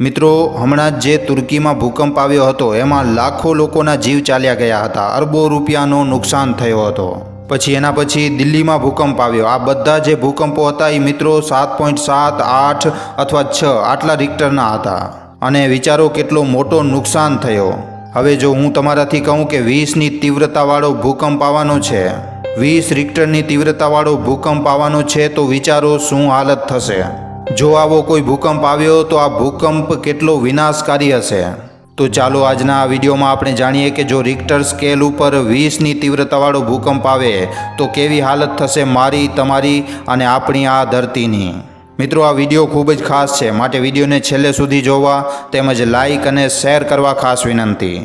મિત્રો, હમણાં જ તુર્કીમાં ભૂકંપ આવ્યો હતો, એમાં લાખો લોકોના જીવ ચાલ્યા ગયા હતા, અરબો રૂપિયાનો નુકસાન થયો હતો. પછી એના પછી દિલ્હીમાં ભૂકંપ આવ્યો. આ બધા જે ભૂકંપો હતા એ મિત્રો સાત પોઈન્ટ સાત, આઠ અથવા છ આટલા રિક્ટરના હતા. અને વિચારો કેટલો મોટો નુકસાન થયો. હવે જો હું તમારાથી કહું કે વીસની તીવ્રતાવાળો ભૂકંપ આવવાનો છે, વીસ રિક્ટરની તીવ્રતાવાળો ભૂકંપ આવવાનો છે, તો વિચારો શું હાલત થશે? જો આવો કોઈ ભૂકંપ આવ્યો તો આ ભૂકંપ કેટલો વિનાશકારી હશે? તો ચાલો આજના આ વિડીયોમાં આપણે જાણીએ કે જો રિક્ટર સ્કેલ ઉપર વીસની તીવ્રતાવાળો ભૂકંપ આવે, તો કેવી હાલત થશે મારી, તમારી અને આપણી આ ધરતીની? મિત્રો, આ વીડિયો ખૂબ જ ખાસ છે. માટે વિડીયોને છેલ્લે સુધી જોવા તેમજ લાઇક અને શેર કરવા ખાસ વિનંતી.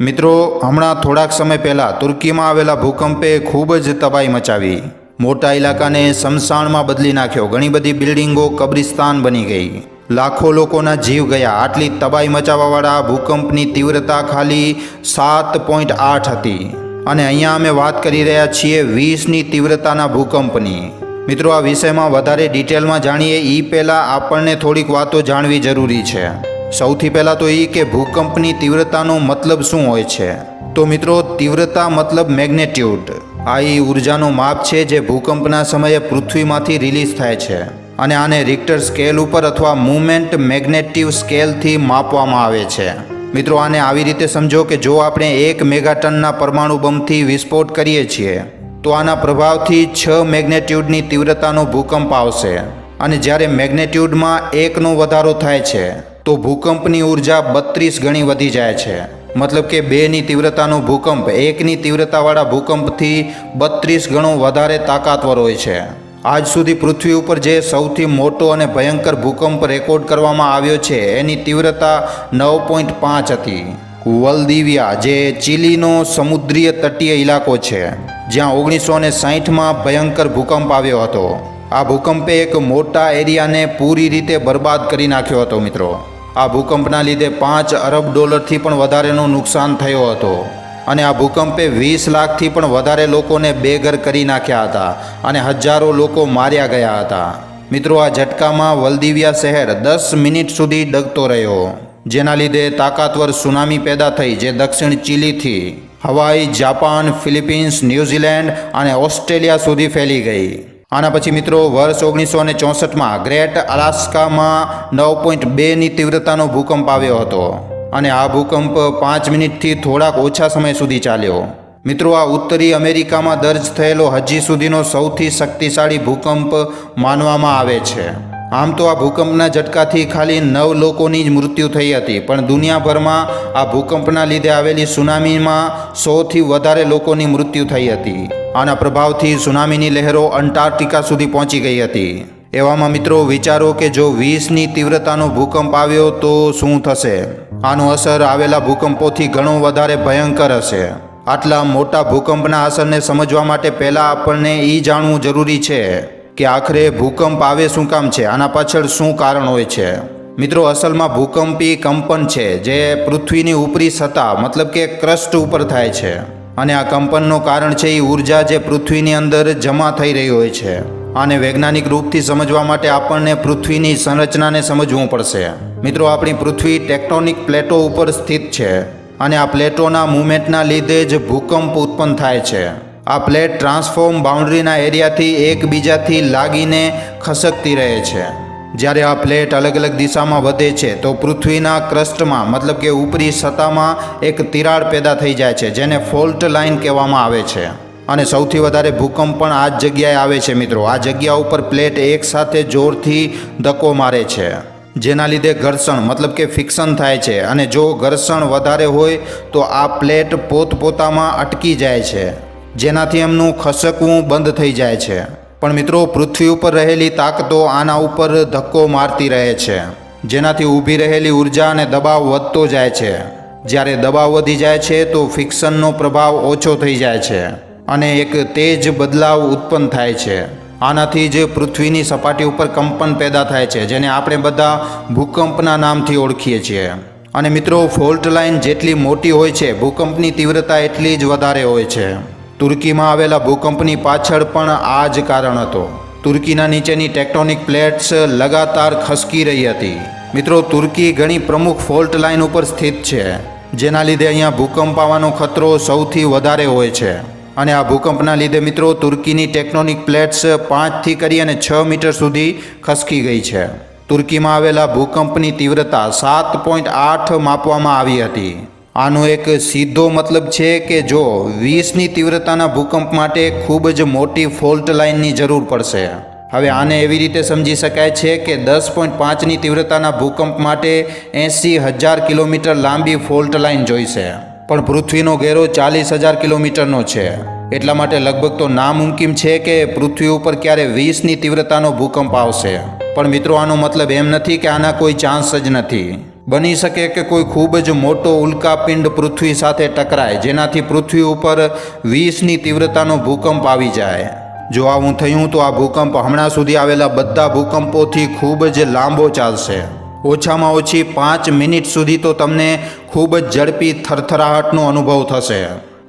મિત્રો, હમણાં થોડાક સમય પહેલાં તુર્કીમાં આવેલા ભૂકંપે ખૂબ જ તબાહી મચાવી. મોટા ઇલાકાને શમશાણમાં બદલી નાખ્યો. ઘણી બધી બિલ્ડિંગો કબ્રિસ્તાન બની ગઈ. લાખો લોકોના જીવ ગયા. આટલી તબાહી મચાવવાવાળા ભૂકંપની તીવ્રતા ખાલી સાત પોઈન્ટ આઠ હતી. અને અહીંયા અમે વાત કરી રહ્યા છીએ વીસની તીવ્રતાના ભૂકંપની. મિત્રો, આ વિષયમાં વધારે ડિટેલમાં જાણીએ. એ પહેલાં આપણને થોડીક વાતો જાણવી જરૂરી છે. સૌથી પહેલાં તો એ કે ભૂકંપની તીવ્રતાનો મતલબ શું હોય છે? તો મિત્રો, તીવ્રતા મતલબ મેગ્નેટ્યુડ. આ એ ઉર્જાનો માપ છે જે ભૂકંપના સમયે પૃથ્વીમાંથી રિલીઝ થાય છે અને આને રિક્ટર સ્કેલ ઉપર અથવા મૂવમેન્ટ મેગ્નેટિવ સ્કેલથી માપવામાં આવે છે. મિત્રો, આને આવી રીતે સમજો કે જો આપણે એક મેગાટનના પરમાણુ બમથી વિસ્ફોટ કરીએ છીએ, તો આના પ્રભાવથી છ મેગ્નેટ્યુડની તીવ્રતાનો ભૂકંપ આવશે. અને જ્યારે મેગ્નેટ્યુડમાં એકનો વધારો થાય છે, તો ભૂકંપની ઊર્જા બત્રીસ ગણી વધી જાય છે. મતલબ કે બેની તીવ્રતાનો ભૂકંપ, એકની તીવ્રતાવાળા ભૂકંપથી બત્રીસ ગણો વધારે તાકાતવર હોય છે. આજ સુધી પૃથ્વી ઉપર જે સૌથી મોટો અને ભયંકર ભૂકંપ રેકોર્ડ કરવામાં આવ્યો છે, એની તીવ્રતા નવ પોઈન્ટ પાંચ હતી. વલદીવિયા, જે ચીલીનો સમુદ્રીય તટીય ઇલાકો છે, જ્યાં ઓગણીસો ને સાહીઠમાં ભયંકર ભૂકંપ આવ્યો હતો. આ ભૂકંપે એક મોટા એરિયાને પૂરી રીતે બરબાદ કરી નાખ્યો હતો, મિત્રો. આ ભૂકંપના લીધે પાંચ અરબ ડોલરથી પણ વધારેનું નુકસાન થયો હતો. અને આ ભૂકંપે વીસ લાખથી પણ વધારે લોકોને બેઘર કરી નાખ્યા હતા અને હજારો લોકો માર્યા ગયા હતા. મિત્રો, આ ઝટકામાં વલદીવિયા શહેર દસ મિનિટ સુધી ડગતો રહ્યો, જેના લીધે તાકાતવર સુનામી પેદા થઈ જે દક્ષિણ ચીલીથી Hawaii, Japan, Philippines, New Zealand અને ઓસ્ટ્રેલિયા સુધી ફેલી ગઈ. આના પછી મિત્રો, વર્ષ ઓગણીસો ને ચોસઠમાં ગ્રેટ અલાસ્કામાં નવ પોઈન્ટ બેની તીવ્રતાનો ભૂકંપ આવ્યો હતો અને આ ભૂકંપ પાંચ મિનિટથી થોડાક ઓછા સમય સુધી ચાલ્યો. મિત્રો, આ ઉત્તરી અમેરિકામાં દર્જ થયેલો હજી સુધીનો સૌથી શક્તિશાળી ભૂકંપ માનવામાં આવે છે. આમ તો આ ભૂકંપના ઝટકાથી ખાલી નવ લોકોની જ મૃત્યુ થઈ હતી, પણ દુનિયાભરમાં આ ભૂકંપના લીધે આવેલી સુનામીમાં સોથી વધારે લોકોની મૃત્યુ થઈ હતી. આના પ્રભાવથી સુનામીની લહેરો અંટાર્કટિકા સુધી પહોંચી ગઈ હતી. એવામાં મિત્રો વિચારો કે જો વીસની તીવ્રતાનો ભૂકંપ આવ્યો તો શું થશે? આનો અસર આવેલા ભૂકંપોથી ઘણો વધારે ભયંકર હશે. આટલા મોટા ભૂકંપના અસરને સમજવા માટે પહેલાં આપણને એ જાણવું જરૂરી છે. કે આખરે ભૂકંપ આવે શું કામ છે? આના પાછળ શું કારણ હોય છે? મિત્રો, અસલમાં ભૂકંપી કંપન છે જે પૃથ્વીની ઉપરી સત્તા, મતલબ કે ક્રસ્ટ ઉપર થાય છે. અને આ કંપનનું કારણ છે એ ઊર્જા જે પૃથ્વીની અંદર જમા થઈ રહી હોય છે. આને વૈજ્ઞાનિક રૂપથી સમજવા માટે આપણને પૃથ્વીની સંરચનાને સમજવું પડશે. મિત્રો, આપણી પૃથ્વી ટેક્ટોનિક પ્લેટો ઉપર સ્થિત છે. અને આ પ્લેટોના મૂવમેન્ટના લીધે જ ભૂકંપ ઉત્પન્ન થાય છે. આ પ્લેટ ટ્રાન્સફોર્મ બાઉન્ડ્રીના એરિયાથી એકબીજાથી લાગીને ખસકતી રહે છે. જ્યારે આ પ્લેટ અલગ અલગ દિશામાં વધે છે, તો પૃથ્વીના ક્રસ્ટમાં, મતલબ કે ઉપરી સત્તામાં, એક તિરાડ પેદા થઈ જાય છે, જેને ફોલ્ટ લાઇન કહેવામાં આવે છે. અને સૌથી વધારે ભૂકંપ પણ આ જ જગ્યાએ આવે છે, મિત્રો. આ જગ્યા ઉપર પ્લેટ એકસાથે જોરથી ધક્કો મારે છે. જેના લીધે ઘર્ષણ, મતલબ કે ફિક્શન થાય છે. અને જો ઘર્ષણ વધારે હોય, તો આ પ્લેટ પોતપોતામાં અટકી જાય છે. જેનાથી એમનું ખસકવું બંધ થઈ જાય છે. પણ મિત્રો, પૃથ્વી ઉપર રહેલી તાકતો આના ઉપર ધક્કો મારતી રહે છે. જેનાથી ઊભી રહેલી ઊર્જા અને દબાવ વધતો જાય છે. જ્યારે દબાવ વધી જાય છે, તો ફિક્શનનો પ્રભાવ ઓછો થઈ જાય છે અને એક તેજ બદલાવ ઉત્પન્ન થાય છે. આનાથી જ પૃથ્વીની સપાટી ઉપર કંપન પેદા થાય છે, જેને આપણે બધા ભૂકંપના નામથી ઓળખીએ છીએ. અને મિત્રો, ફોલ્ટ લાઇન જેટલી મોટી હોય છે, ભૂકંપની તીવ્રતા એટલી જ વધારે હોય છે. તુર્કીમાં આવેલા ભૂકંપની પાછળ પણ આ જ કારણ હતો. તુર્કીના નીચેની ટેક્ટોનિક પ્લેટ્સ લગાતાર ખસકી રહી હતી. મિત્રો, તુર્કી ઘણી પ્રમુખ ફોલ્ટ લાઇન ઉપર સ્થિત છે, જેના લીધે અહીંયા ભૂકંપ આવવાનો ખતરો સૌથી વધારે હોય છે. અને આ ભૂકંપના લીધે, મિત્રો, તુર્કીની ટેક્ટોનિક પ્લેટ્સ પાંચથી કરી અને છ મીટર સુધી ખસકી ગઈ છે. તુર્કીમાં આવેલા ભૂકંપની તીવ્રતા સાત પોઈન્ટ આઠ માપવામાં આવી હતી. આનો એક સીધો મતલબ છે કે જો વીસની તીવ્રતાના ભૂકંપ માટે ખૂબ જ મોટી ફોલ્ટ લાઇનની જરૂર પડશે. હવે આને એવી રીતે સમજી શકાય છે કે દસ પોઈન્ટ પાંચની તીવ્રતાના ભૂકંપ માટે એંસી હજાર કિલોમીટર લાંબી ફોલ્ટ લાઇન જોઈશે. પણ પૃથ્વીનો ઘેરો ચાલીસ હજાર કિલોમીટરનો છે. એટલા માટે લગભગ તો નામુમકિન છે કે પૃથ્વી ઉપર ક્યારે વીસની તીવ્રતાનો ભૂકંપ આવશે. પણ મિત્રો, આનો મતલબ એમ નથી કે આના કોઈ ચાન્સ જ નથી. બની શકે કે કોઈ ખૂબ જ મોટો ઉલ્કાપિંડ પૃથ્વી સાથે ટકરાય, જેનાથી પૃથ્વી ઉપર વીસની તીવ્રતાનો ભૂકંપ આવી જાય. જો આવું થયું તો આ ભૂકંપ હમણાં સુધી આવેલા બધા ભૂકંપોથી ખૂબ જ લાંબો ચાલશે. ઓછામાં ઓછી પાંચ મિનિટ સુધી તો તમને ખૂબ જ ઝડપી થરથરાહટનો અનુભવ થશે.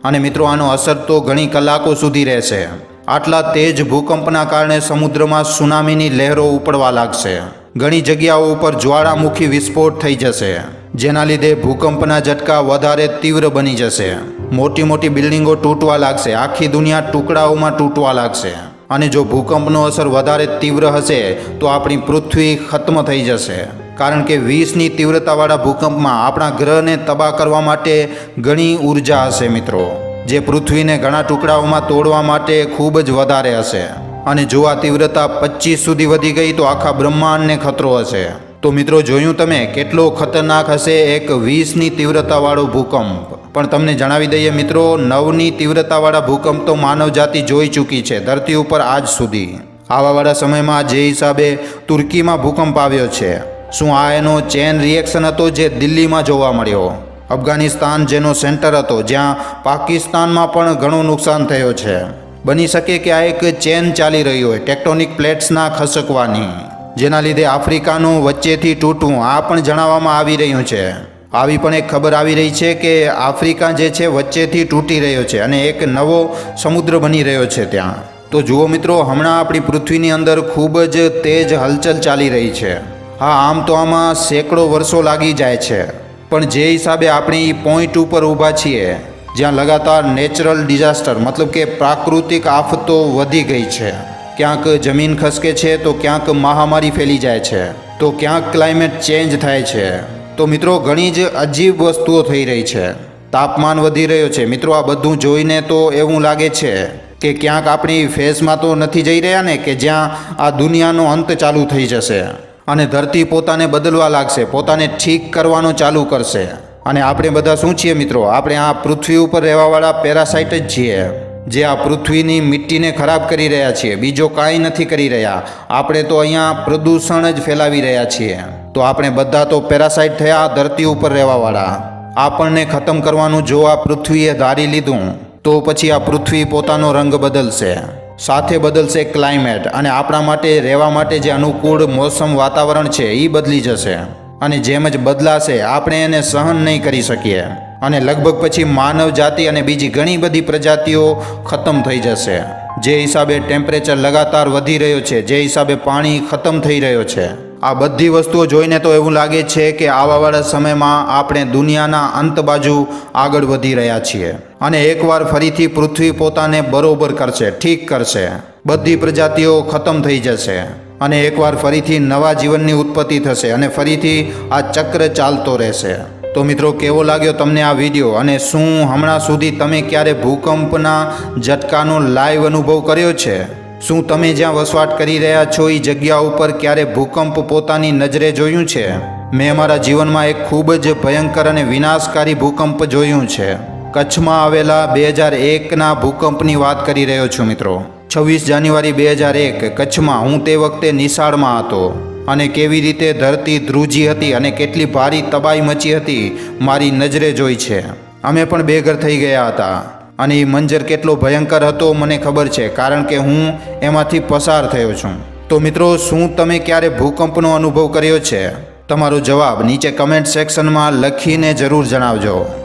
અને મિત્રો, આનો અસર તો ઘણી કલાકો સુધી રહેશે. આટલા તેજ ભૂકંપના કારણે સમુદ્રમાં સુનામીની લહેરો ઉપડવા લાગશે. ઘણી જગ્યાઓ ઉપર જ્વાળામુખી વિસ્ફોટ થઈ જશે, જેના લીધે ભૂકંપના ઝટકા વધારે તીવ્ર બની જશે. મોટી મોટી બિલ્ડિંગો તૂટવા લાગશે, આખી દુનિયા ટુકડાઓમાં તૂટવા લાગશે. અને જો ભૂકંપનો અસર વધારે તીવ્ર હશે, તો આપણી પૃથ્વી ખત્મ થઈ જશે. કારણ કે વીસની તીવ્રતાવાળા ભૂકંપમાં આપણા ગ્રહને તબાહ કરવા માટે ઘણી ઊર્જા હશે મિત્રો, જે પૃથ્વીને ઘણા ટુકડાઓમાં તોડવા માટે ખૂબ જ વધારે હશે. અને જો આ તીવ્રતા પચીસ સુધી વધી ગઈ તો આખા બ્રહ્માંડને ખતરો હશે. તો મિત્રો, જોયું તમે કેટલો ખતરનાક હશે એક વીસની તીવ્રતાવાળો ભૂકંપ. પણ તમને જણાવી દઈએ મિત્રો, નવની તીવ્રતાવાળા ભૂકંપ તો માનવજાતિ જોઈ ચૂકી છે, ધરતી ઉપર આજ સુધી. આવાવાળા સમયમાં જે હિસાબે તુર્કીમાં ભૂકંપ આવ્યો છે, શું આ એનો ચેન રિએક્શન હતો જે દિલ્હીમાં જોવા મળ્યો? અફઘાનિસ્તાન જેનો સેન્ટર હતો, જ્યાં પાકિસ્તાનમાં પણ ઘણું નુકસાન થયો છે. બની શકે કે આ એક ચેન ચાલી રહી હોય, ટેક્ટોનિક પ્લેટ્સના ખસકવાની, જેના લીધે આફ્રિકાનું વચ્ચેથી તૂટવું, આ પણ જણાવવામાં આવી રહ્યું છે. આવી પણ એક ખબર આવી રહી છે કે આફ્રિકા જે છે વચ્ચેથી તૂટી રહ્યો છે અને એક નવો સમુદ્ર બની રહ્યો છે ત્યાં. તો જુઓ મિત્રો, હમણાં આપણી પૃથ્વીની અંદર ખૂબ જ તેજ હલચલ ચાલી રહી છે. હા, આમ તો આમાં સેંકડો વર્ષો લાગી જાય છે. પણ જે હિસાબે આપણે એ પોઈન્ટ ઉપર ઊભા છીએ જ્યાં લગાતાર નેચરલ ડિઝાસ્ટર મતલબ કે પ્રાકૃતિક આફતો વધી ગઈ છે. ક્યાંક જમીન ખસકે છે તો ક્યાંક મહામારી ફેલી જાય છે. તો ક્યાંક ક્લાઇમેટ ચેન્જ થાય છે. તો મિત્રો, ઘણી જ અજીબ વસ્તુઓ થઈ રહી છે. તાપમાન વધી રહ્યો છે. મિત્રો, આ બધું જોઈને તો એવું લાગે છે કે ક્યાંક આપણી ફેસમાં તો નથી જઈ રહ્યા ને, કે જ્યાં આ દુનિયાનો અંત ચાલુ થઈ જશે. અને ધરતી પોતાને બદલવા લાગશે, પોતાને ઠીક કરવાનું ચાલુ કરશે. અને આપણે બધા શું છીએ મિત્રો? આપણે આ પૃથ્વી ઉપર રહેવાવાળા પેરાસાઇટ જ છીએ. જે આ પૃથ્વીની મિટ્ટીને ખરાબ કરી રહ્યા છીએ. બીજો કાંઈ નથી કરી રહ્યા. આપણે તો અહીંયા પ્રદૂષણ જ ફેલાવી રહ્યા છીએ. તો આપણે બધા તો પેરાસાઇટ થયા, ધરતી ઉપર રહેવાવાળા. આપણને ખતમ કરવાનું જો આ પૃથ્વીએ ધારી લીધું, તો પછી આ પૃથ્વી પોતાનો રંગ બદલશે. સાથે બદલશે ક્લાઇમેટ અને આપણા માટે, રહેવા માટે જે અનુકૂળ મોસમ વાતાવરણ છે એ બદલી જશે. અને જેમ જ બદલાશે, આપણે એને સહન નહીં કરી શકીએ. અને લગભગ પછી માનવ જાતિ અને બીજી ઘણી બધી પ્રજાતિઓ ખતમ થઈ જશે. જે હિસાબે ટેમ્પરેચર લગાતાર વધી રહ્યો છે, જે હિસાબે પાણી ખતમ થઈ રહ્યો છે. આ બધી વસ્તુઓ જોઈને તો એવું લાગે છે કે આવાવાળા સમયમાં આપણે દુનિયાના અંત બાજુ આગળ વધી રહ્યા છીએ. અને એકવાર ફરીથી પૃથ્વી પોતાને બરોબર કરશે, ઠીક કરશે. બધી પ્રજાતિઓ ખતમ થઈ જશે. અને એકવાર ફરીથી નવા જીવનની ઉત્પત્તિ થશે અને ફરીથી આ ચક્ર ચાલતો રહેશે. તો મિત્રો, કેવો લાગ્યો તમને આ વીડિયો? અને શું હમણાં સુધી તમે ક્યારે ભૂકંપના ઝટકાનો લાઈવ અનુભવ કર્યો છે? શું તમે જ્યાં વસવાટ કરી રહ્યા છો એ જગ્યા ઉપર ક્યારે ભૂકંપ પોતાની નજરે જોયું છે? મેં મારા જીવનમાં એક ખૂબ જ ભયંકર અને વિનાશકારી ભૂકંપ જોયું છે. કચ્છમાં આવેલા બે હજાર એકના ભૂકંપની વાત કરી રહ્યો છું મિત્રો. છવ્વીસ જાન્યુઆરી બે હજાર એક, કચ્છમાં હું તે વખતે નિશાળમાં હતો અને કેવી રીતે ધરતી ધ્રુજી હતી અને કેટલી ભારી તબાઈ મચી હતી, મારી નજરે જોઈ છે. અમે પણ બેઘર થઈ ગયા હતા અને એ મંજર કેટલો ભયંકર હતો મને ખબર છે, કારણ કે હું એમાંથી પસાર થયો છું. તો મિત્રો, શું તમે ક્યારે ભૂકંપનો અનુભવ કર્યો છે? તમારો જવાબ નીચે કમેન્ટ સેક્શનમાં લખીને જરૂર જણાવજો.